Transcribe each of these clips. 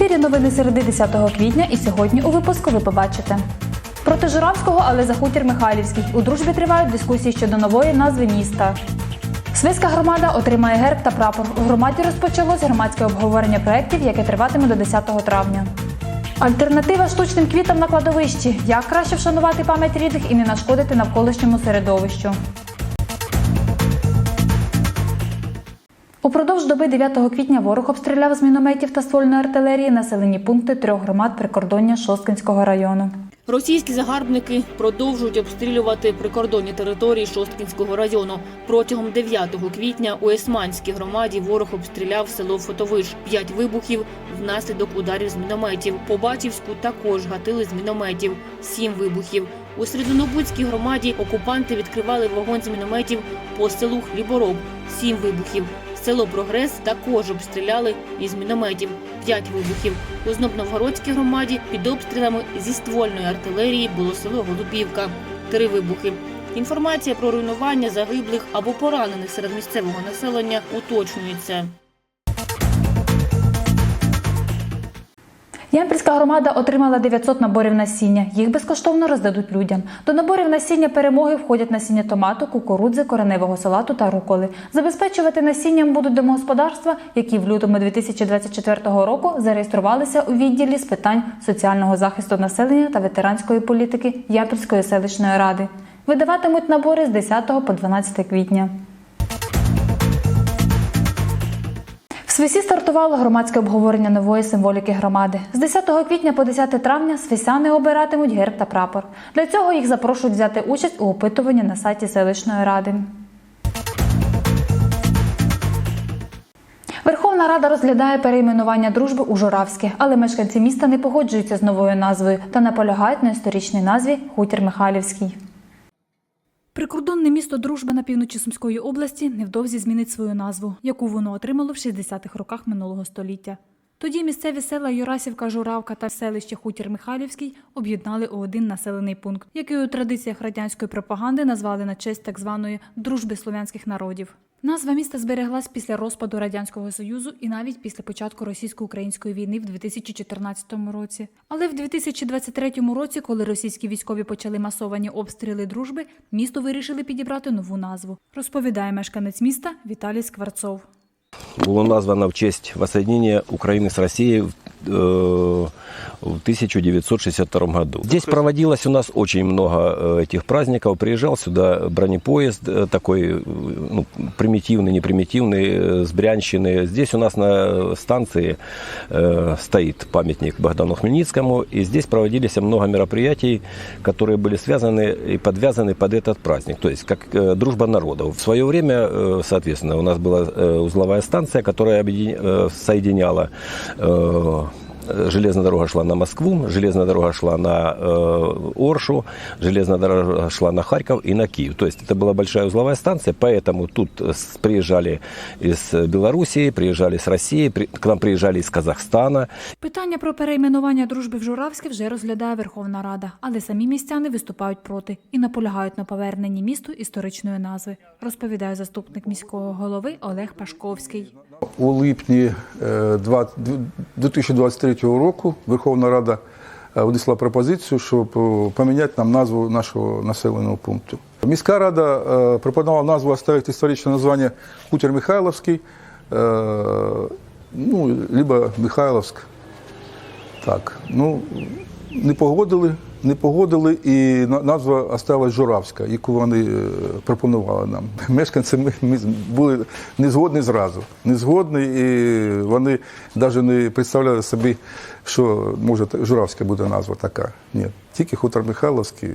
ефірі новини середи 10 квітня і сьогодні у випуску ви побачите. Проти Журавського, але за хутір Михайлівський. У дружбі тривають дискусії щодо нової назви міста. Свиська громада отримає герб та прапор. У громаді розпочалось громадське обговорення проєктів, яке триватиме до 10 травня. Альтернатива штучним квітам на кладовищі. Як краще вшанувати пам'ять рідних і не нашкодити навколишньому середовищу. Упродовж доби 9 квітня ворог обстріляв з мінометів та ствольної артилерії населені пункти трьох громад прикордоння Шосткинського району. Російські загарбники продовжують обстрілювати прикордонні території Шосткінського району. Протягом 9 квітня у Есманській громаді ворог обстріляв село Фотовиш. П'ять вибухів внаслідок ударів з мінометів. По Батівську також гатили з мінометів. Сім вибухів. У Серединобудській громаді окупанти відкривали вогонь з мінометів по селу Хлібороб. Сім вибухів. Село Прогрес також обстріляли із мінометів. П'ять вибухів. У Знобновгородській громаді під обстрілами зі ствольної артилерії було село Голубівка. Три вибухи. Інформація про руйнування загиблих або поранених серед місцевого населення уточнюється. Ямпільська громада отримала 900 наборів насіння. Їх безкоштовно роздадуть людям. До наборів насіння перемоги входять насіння томату, кукурудзи, кореневого салату та руколи. Забезпечувати насінням будуть домогосподарства, які в лютому 2024 року зареєструвалися у відділі з питань соціального захисту населення та ветеранської політики Ямпільської селищної ради. Видаватимуть набори з 10 по 12 квітня. В Свисі стартувало громадське обговорення нової символіки громади. З 10 квітня по 10 травня свисяни обиратимуть герб та прапор. Для цього їх запрошують взяти участь у опитуванні на сайті селищної ради. Верховна Рада розглядає перейменування дружби у Журавське, але мешканці міста не погоджуються з новою назвою та наполягають на історичній назві Хутір Михайлівський. Прикордонне місто Дружба на півночі Сумської області невдовзі змінить свою назву, яку воно отримало в 60-х роках минулого століття. Тоді місцеві села Юрасівка, Журавка та селище Хутір Михайлівський об'єднали у один населений пункт, який у традиціях радянської пропаганди назвали на честь так званої дружби слов'янських народів. Назва міста збереглась після розпаду радянського союзу і навіть після початку російсько-української війни в 2014 році. Але в 2023 році, коли російські військові почали масовані обстріли дружби, місто вирішили підібрати нову назву. Розповідає мешканець міста Віталій Скворцов. Было названо в честь воссоединения Украины с Россией в, э, в 1962 году. Здесь проводилось у нас очень много э, этих праздников. Приезжал сюда бронепоезд э, такой э, ну, примитивный, не примитивный, э, с Брянщины. Здесь у нас на станции э, стоит памятник Богдану Хмельницкому. И здесь проводились много мероприятий, которые были связаны и подвязаны под этот праздник. То есть как э, дружба народов. В свое время, э, соответственно, у нас была э, узловая станция, которая объедин- э, соединяла Железная дорога шла на Москву, железная дорога шла на э, Оршу, железная дорога шла на Харьков и на Киев. То есть это была большая узловая станция, поэтому тут э, с- приезжали из Белоруссии, приезжали с России, при- к нам приезжали из Казахстана. Питання про перейменування дружби в Журавське вже розглядає Верховна Рада, але самі містяни виступають проти і наполягають на поверненні місту історичної назви, розповідає заступник міського голови Олег Пашковський. У липні е, 2023 року Верховна Рада е, внесла пропозицію, щоб е, поміняти нам назву нашого населеного пункту. Міська рада е, пропонувала назву оставити історичне названня Хутір Михайловський, е, ну, либо Михайловськ. Так, ну, не погодили, не погодили, і назва осталась Журавська, яку вони е, пропонували нам. Мешканці ми, ми були не згодні зразу. Не згодні, і вони навіть не представляли собі, що може Журавська буде назва така. Ні, тільки хутор Михайловський, е,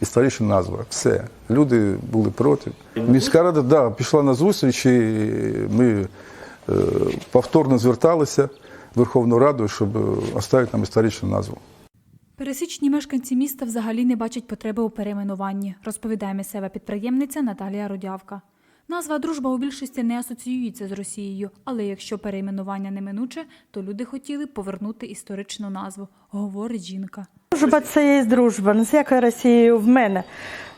історична назва. Все. Люди були проти. Міська рада да, пішла на зустріч, і ми е, повторно зверталися в Верховну Раду, щоб оставити нам історичну назву. Пересічні мешканці міста взагалі не бачать потреби у перейменуванні, розповідає місцева підприємниця Наталія Рудявка. Назва дружба у більшості не асоціюється з Росією, але якщо перейменування неминуче, то люди хотіли повернути історичну назву, говорить жінка. Дружба це є дружба, з якою Росією в мене.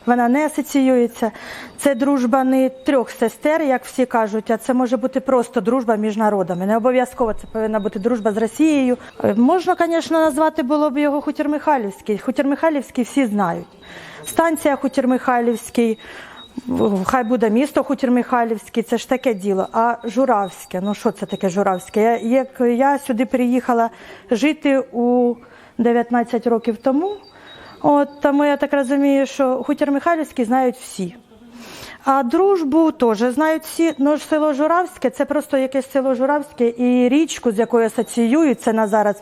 Вона не асоціюється. Це дружба не трьох сестер, як всі кажуть, а це може бути просто дружба між народами. Не обов'язково це повинна бути дружба з Росією. Е, Можна, звісно, назвати було б його Хутір Михайлівський. Хутір Михайлівський всі знають. Станція Хутір Михайлівський. Хай буде місто Хутір Михайлівський, це ж таке діло. А Журавське, ну що це таке Журавське? Я, як я сюди приїхала жити у 19 років тому, от тому я так розумію, що Хутір Михайлівський знають всі. А дружбу теж знають всі. Ну ж село Журавське це просто якесь село Журавське і річку, з якою асоціюються на зараз.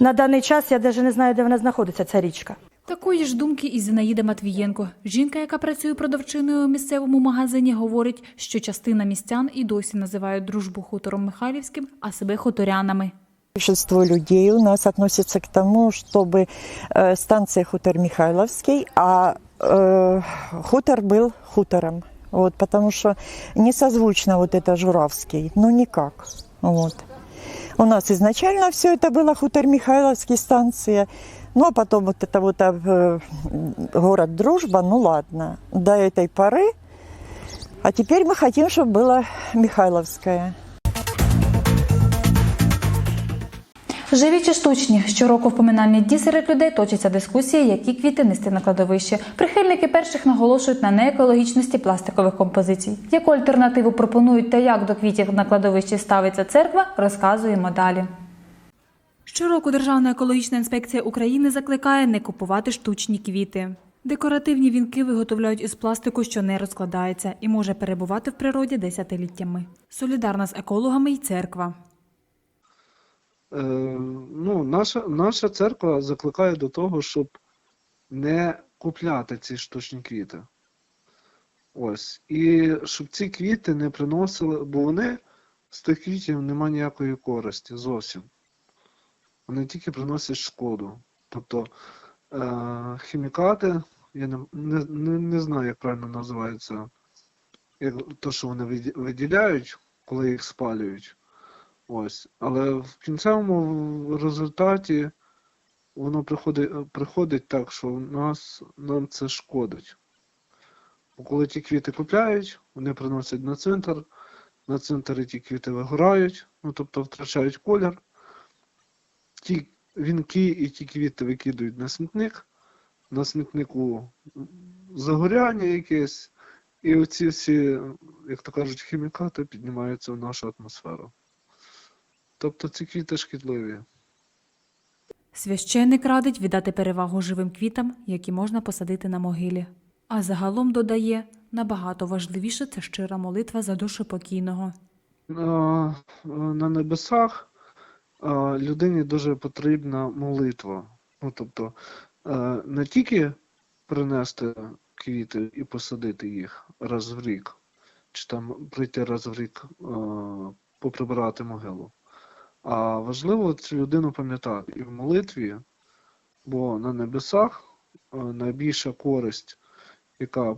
На даний час я навіть не знаю, де вона знаходиться, ця річка. Такої ж думки і Зінаїда Матвієнко. Жінка, яка працює продавчиною у місцевому магазині, говорить, що частина містян і досі називають дружбу хутором Михайлівським, а себе хуторянами. Большинство людей у нас относится к тому, чтобы э, станция хутор Михайловский, а э, хутор был хутором. Вот, потому что не созвучно вот это Журавский, ну никак. Вот. У нас изначально все это было хутор Михайловский станция, ну а потом вот это вот э, город Дружба, ну ладно, до этой поры. А теперь мы хотим, чтобы было Михайловское. Живі чи штучні? Щороку в поминальні дні серед людей точаться дискусії, які квіти нести на кладовище. Прихильники перших наголошують на неекологічності пластикових композицій. Яку альтернативу пропонують та як до квітів на кладовищі ставиться церква, розказуємо далі. Щороку Державна екологічна інспекція України закликає не купувати штучні квіти. Декоративні вінки виготовляють із пластику, що не розкладається і може перебувати в природі десятиліттями. Солідарна з екологами й церква. Е, ну, наша, наша церква закликає до того, щоб не купляти ці штучні квіти. Ось. І щоб ці квіти не приносили, бо вони з тих квітів немає ніякої користі зовсім. Вони тільки приносять шкоду. Тобто е, хімікати, я не, не, не, знаю, як правильно називається, як, то, що вони виділяють, коли їх спалюють. Ось. Але в кінцевому результаті воно приходить, приходить так, що нас, нам це шкодить. Бо коли ті квіти купляють, вони приносять на центр, на центрі ті квіти вигорають, ну тобто втрачають колір. Ті вінки і ті квіти викидують на смітник, на смітнику загоряння якесь, і оці всі, як то кажуть, хімікати піднімаються в нашу атмосферу. Тобто ці квіти шкідливі. Священник радить віддати перевагу живим квітам, які можна посадити на могилі. А загалом додає, набагато важливіше це щира молитва за душу покійного. На, небесах людині дуже потрібна молитва. Ну, тобто не тільки принести квіти і посадити їх раз в рік, чи там прийти раз в рік поприбирати могилу. А важливо цю людину пам'ятати і в молитві, бо на небесах е, найбільша користь, яка,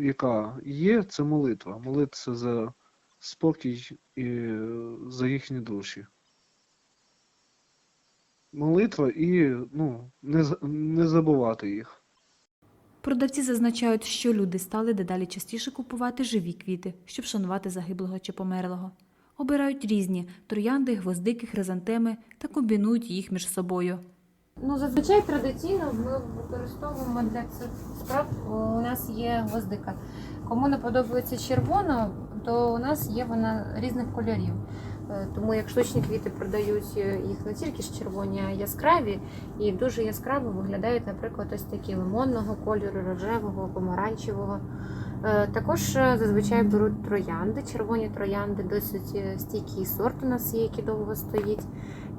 яка є, це молитва. Молитися за спокій і е, за їхні душі. Молитва і ну, не, не забувати їх. Продавці зазначають, що люди стали дедалі частіше купувати живі квіти, щоб шанувати загиблого чи померлого. Обирають різні троянди, гвоздики, хризантеми та комбінують їх між собою. Ну, зазвичай традиційно ми використовуємо для цих справ. У нас є гвоздика. Кому не подобається червона, то у нас є вона різних кольорів. Е, Тому як штучні квіти продають е, їх не тільки ж червоні, а яскраві, і дуже яскраво виглядають, наприклад, ось такі лимонного кольору, рожевого, помаранчевого. Е, Також е, зазвичай беруть троянди, червоні троянди, досить е, стійкий сорт у нас є, який довго стоїть.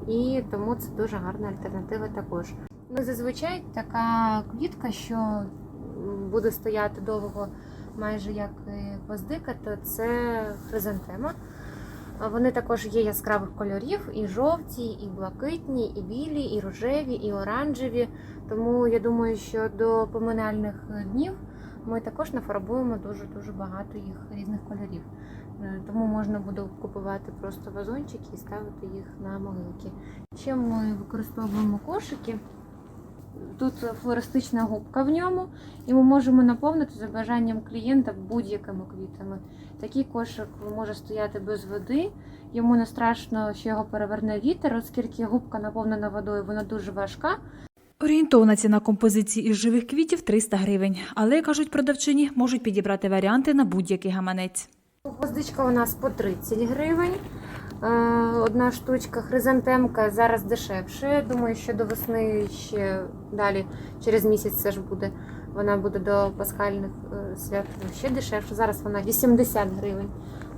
І тому це дуже гарна альтернатива також. Ну, зазвичай така квітка, що буде стояти довго, майже як гвоздика, то це хризантема. Вони також є яскравих кольорів, і жовті, і блакитні, і білі, і рожеві, і оранжеві. Тому я думаю, що до поминальних днів ми також нафарбуємо дуже дуже багато їх різних кольорів. Е, Тому можна буде купувати просто вазончики і ставити їх на могилки. Ще ми використовуємо кошики. Тут флористична губка в ньому, і ми можемо наповнити за бажанням клієнта будь-якими квітами. Такий кошик може стояти без води. Йому не страшно, що його переверне вітер, оскільки губка наповнена водою, вона дуже важка. Орієнтовна ціна композиції із живих квітів 300 гривень. Але, кажуть продавчині, можуть підібрати варіанти на будь-який гаманець. Гвоздичка у нас по 30 гривень. Е, Одна штучка, хризантемка зараз дешевше. Думаю, що до весни ще далі, через місяць це ж буде. Вона буде до пасхальних е, свят ще дешевше. Зараз вона 80 гривень,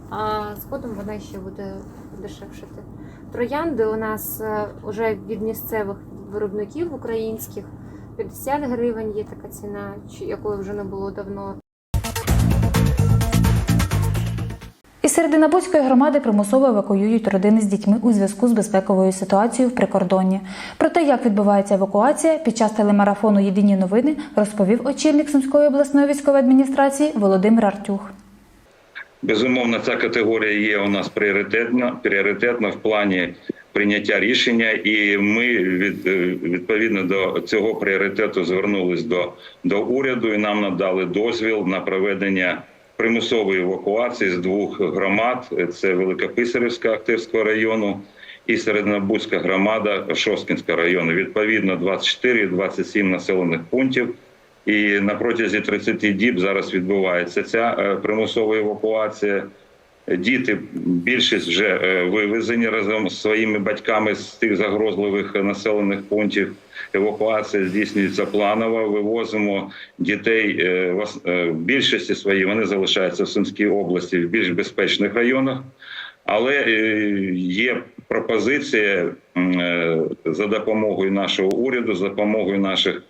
а згодом вона ще буде дешевшати. Троянди у нас вже від місцевих виробників українських 50 гривень є така ціна, якої вже не було давно. Із Серединабузької громади примусово евакуюють родини з дітьми у зв'язку з безпековою ситуацією в прикордонні. Про те, як відбувається евакуація, під час телемарафону Єдині новини розповів очільник Сумської обласної військової адміністрації Володимир Артюх. Безумовно, ця категорія є у нас пріоритетна, пріоритетна в плані прийняття рішення, і ми від, е, відповідно до цього пріоритету звернулись до, до уряду і нам надали дозвіл на проведення примусової евакуації з двох громад: це Великописарівська Активського району і Середнобузька громада Шосткінського району. Відповідно, 24 і 27 населених пунктів. І на протязі 30 діб зараз відбувається ця е, примусова евакуація. Діти більшість вже е, вивезені разом з своїми батьками з тих загрозливих населених пунктів. Евакуація здійснюється планово. Вивозимо дітей е, в ос- е, в більшості своїй. Вони залишаються в Сумській області в більш безпечних районах. Але е, є пропозиція е, за допомогою нашого уряду, за допомогою наших е,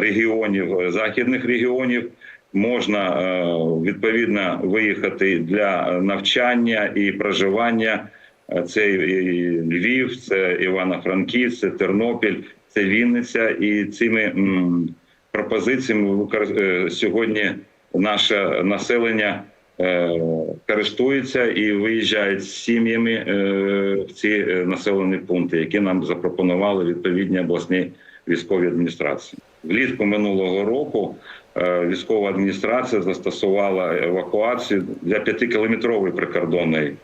регіонів, е, західних регіонів. Можна е, відповідно виїхати для навчання і проживання. Е, Це і Львів, це Івано-Франківськ, це Тернопіль, це Вінниця. І цими пропозиціями е, сьогодні наше населення е, користується і виїжджають з сім'ями е, в ці е, населені пункти, які нам запропонували відповідні обласні військові адміністрації. Влітку минулого року е, військова адміністрація застосувала евакуацію для п'ятикілометрової прикордонної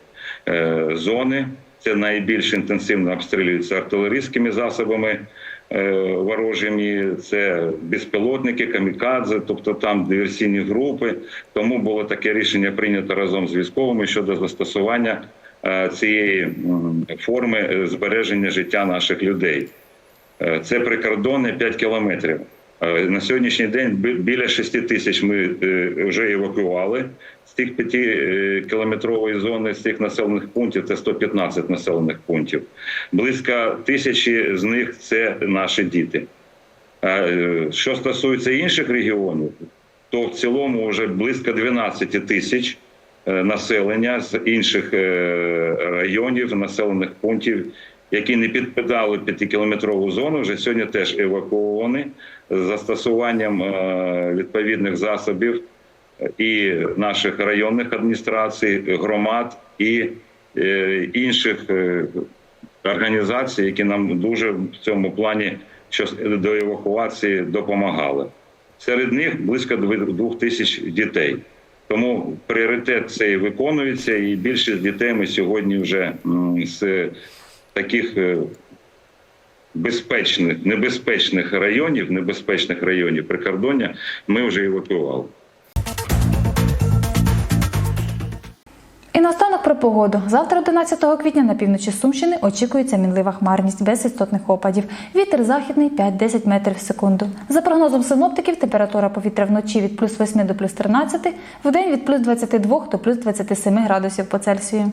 е, зони. Це найбільш інтенсивно обстрілюється артилерійськими засобами е, ворожими. Це безпілотники, камікадзе, тобто там диверсійні групи. Тому було таке рішення прийнято разом з військовими щодо застосування цієї форми збереження життя наших людей. Е, Це прикордонне 5 кілометрів. Е, На сьогоднішній день біля 6 тисяч ми е, вже евакуювали з тих 5 кілометрової зони, з цих населених пунктів, це 115 населених пунктів. Близько тисячі з них це наші діти. Що стосується інших регіонів, то в цілому вже близько 12 тисяч населення з інших районів, населених пунктів, які не підпадали п'ятикілометрову зону, вже сьогодні теж евакуовані з застосуванням е, відповідних засобів і наших районних адміністрацій, громад і е, інших е, організацій, які нам дуже в цьому плані до евакуації допомагали. Серед них близько двох тисяч дітей. Тому пріоритет цей виконується, і більшість дітей ми сьогодні вже з таких е, безпечних, небезпечних районів, небезпечних районів прикордоння ми вже евакуювали. І наостанок про погоду. Завтра, 11 квітня, на півночі Сумщини очікується мінлива хмарність без істотних опадів. Вітер західний 5-10 метрів в секунду. За прогнозом синоптиків, температура повітря вночі від плюс 8 до плюс 13, вдень від плюс 22 до плюс 27 градусів по Цельсію.